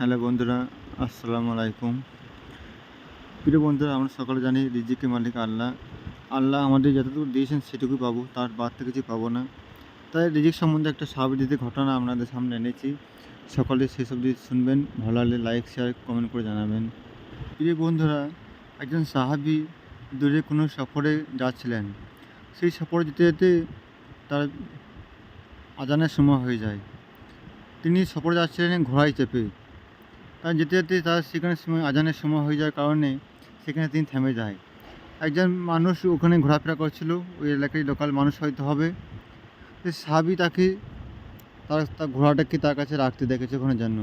Hello বন্ধুরা, আসসালামু আলাইকুম। প্রিয় বন্ধুরা, আমরা সকালে জানি রিজিকে মালিক আল্লাহ। আল্লাহ আমাদের যতটুকু দিয়েছেন সেটুকুই পাবো, তার বাড়তে কিছু পাবো না। তাই রিজিক সম্বন্ধে একটা স্বাভাবিক ঘটনা আপনাদের সামনে এনেছি। সকলে সেসব দিয়ে শুনবেন, ভালো লাগলে লাইক শেয়ার কমেন্ট করে জানাবেন। প্রিয় বন্ধুরা, একজন সাহাবি দূরে কোনো সফরে যাচ্ছিলেন। সেই সফরে যেতে যেতে তার আজানের সময় হয়ে যায়। তিনি সফরে যাচ্ছিলেন ঘোড়ায় চেপে। তার যেতে যেতে তার সেখানে সময় আজানের সময় হয়ে যাওয়ার কারণে সেখানে তিনি থেমে যায়। একজন মানুষ ওখানে ঘোরাফেরা করছিল, ওই এলাকায় লোকাল মানুষ হয়তো হবে। সাবি তাকে, তার তার ঘোড়াটাকে তার কাছে রাখতে দেখেছে ওখানে জন্য।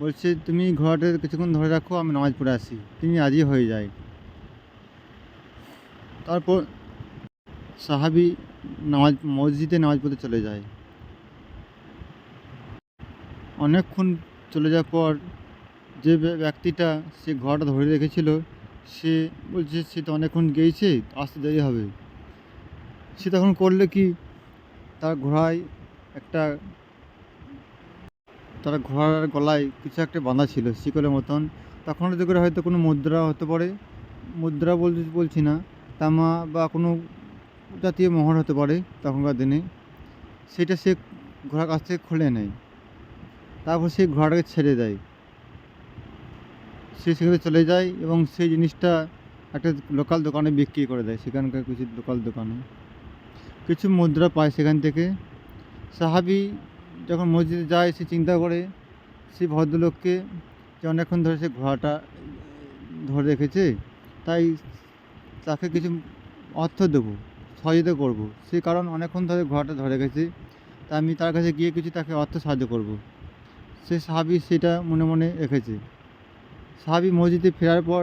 বলছে, তুমি ঘোড়াটা কিছুক্ষণ ধরে রাখো, আমি নামাজ পড়ে আসি। তিনি রাজি হয়ে যায়। তারপর সাহাবি নামাজ, মসজিদে নামাজ পড়তে চলে যায়। অনেকক্ষণ চলে যাওয়ার পর যে ব্যক্তিটা সে ঘোড়াটা ধরে রেখেছিল, সে বলছে সে তো অনেকক্ষণ গিয়েছে, আসতে দেরি হবে। সে তখন করলে কি? তার ঘোড়ায় একটা, তার ঘোড়ার গলায় কিছু একটা বাঁধা ছিল, শিকলের মতন। তখন করে হয়তো কোনো মুদ্রা হতে পারে। মুদ্রা বলতে বলছি না, তামা বা কোনো জাতীয় মোহর হতে পারে তখনকার দিনে। সেটা সে ঘোড়ার কাছ থেকে খুলে নেয়। তারপর সেই ঘোড়াটাকে ছেড়ে দেয়। সে সেখানে চলে যায় এবং সেই জিনিসটা একটা লোকাল দোকানে বিক্রি করে দেয়, সেখানকার কিছু লোকাল দোকানে। কিছু মুদ্রা পায় সেখান থেকে। সাহাবি যখন মসজিদে যায়, সে চিন্তা করে সেই ভদ্রলোককে যে অনেকক্ষণ ধরে সে ঘোড়াটা ধরে রেখেছে, তাই তাকে কিছু অর্থ দেবো সহযোগিতা করব। সে কারণ অনেকক্ষণ ধরে ঘোড়াটা ধরে রেখেছে, তা আমি তার কাছে গিয়ে কিছু তাকে অর্থ সাহায্য করব। সে সাহাবি সেটা মনে মনে রেখেছে। সাহাবি মসজিদে ফেরার পর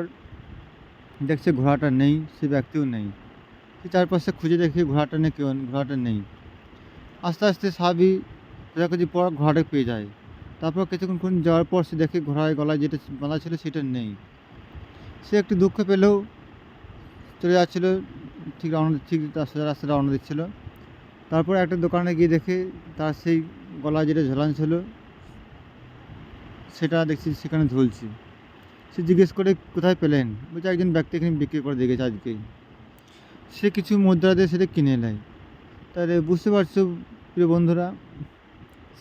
দেখছে ঘোড়াটা নেই, সে ব্যক্তিও নেই। সে চারপাশে খুঁজে দেখে ঘোড়াটা নেই, কেউ ঘোড়াটা নেই। আস্তে আস্তে সাহাবি খোঁজাখুঁজি পর ঘোড়াটা পেয়ে যায়। তারপর কিছুক্ষণ যাওয়ার পর সে দেখে ঘোড়ায় গলায় যেটা বাঁধা ছিল সেটা নেই। সে একটু দুঃখ পেলেও চলে যাচ্ছিল, ঠিক রওনা ঠিক রাস্তা রাস্তা রওনা দিচ্ছিল। তারপর একটা দোকানে গিয়ে দেখে তার সেই গলায় যেটা ঝোলানো ছিল, সেটা দেখছি, সেখানে ঝুলছে। সে জিজ্ঞেস করে কোথায় পেলেন? বলছে, একজন ব্যক্তি এখানে বিক্রি করে দেখেছে আজকেই সে কিছু মুদ্রা দিয়ে সেটা কিনে নেয়। তাহলে বুঝতে পারছ, প্রিয় বন্ধুরা,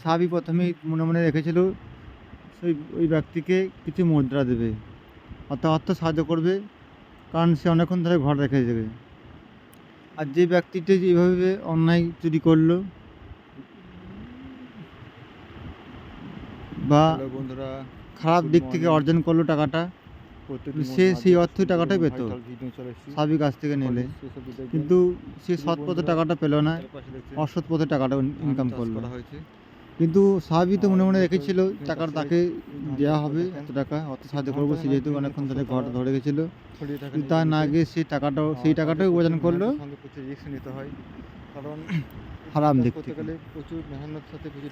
সাবি প্রথমেই মনে মনে রেখেছিল সেই ওই ব্যক্তিকে কিছু মুদ্রা দেবে, অর্থাৎ অর্থ সাহায্য করবে, কারণ সে অনেকক্ষণ ধরে ঘর রেখে দেবে আর যে ব্যক্তিটি যেভাবে অন্যায় চুরি করল, বা বন্ধুরা খারাপ দিক থেকে অর্জন করল টাকাটা। সে সেই অর্থই টাকাটাই পেতো। সাবি কাছ থেকে নিলে। কিন্তু সে সৎ পথে টাকাটা পেল না অসৎ পথে টাকাটা ইনকাম করল। হয়েছে। কিন্তু সাহাবি তো মনে মনে রেখেছিল টাকাটা তাকে দেওয়া হবে এত টাকা অত সাহায্য করব সে যেহেতু অনেকক্ষণ ধরে ঘরটা ধরে কিন্তু তার না গিয়ে সেই টাকাটাও সেই তাদের টাকাটাও প্রচুর উপার্জন করল নিতে হয়। কারণ হারাম সাথে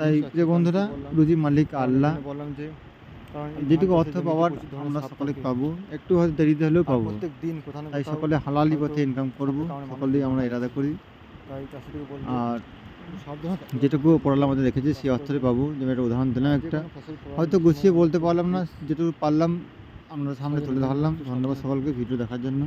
তাই। প্রিয় বন্ধুরা রুজি মালিক আল্লাহ। বললাম যে যেটুকু অর্থ পাওয়ার আমরা সকলে পাবো। একটু হয়তো দেরিতে হলেও পাবো। প্রত্যেক দিন তাই সকলে হালালি পথে ইনকাম করব। সকলেই আমরা এরাদা ইরাদা করি। আর। যেটুকু পড়ালা আমাদের দেখেছি সেই অর্থে পাবো। যেমন একটা উদাহরণ দিলাম একটা। হয়তো গুছিয়ে বলতে পারলাম না যেটুকু পারলাম আমরা সামনে তুলে ধরলাম। ধন্যবাদ সকলকে ভিডিও দেখার জন্য।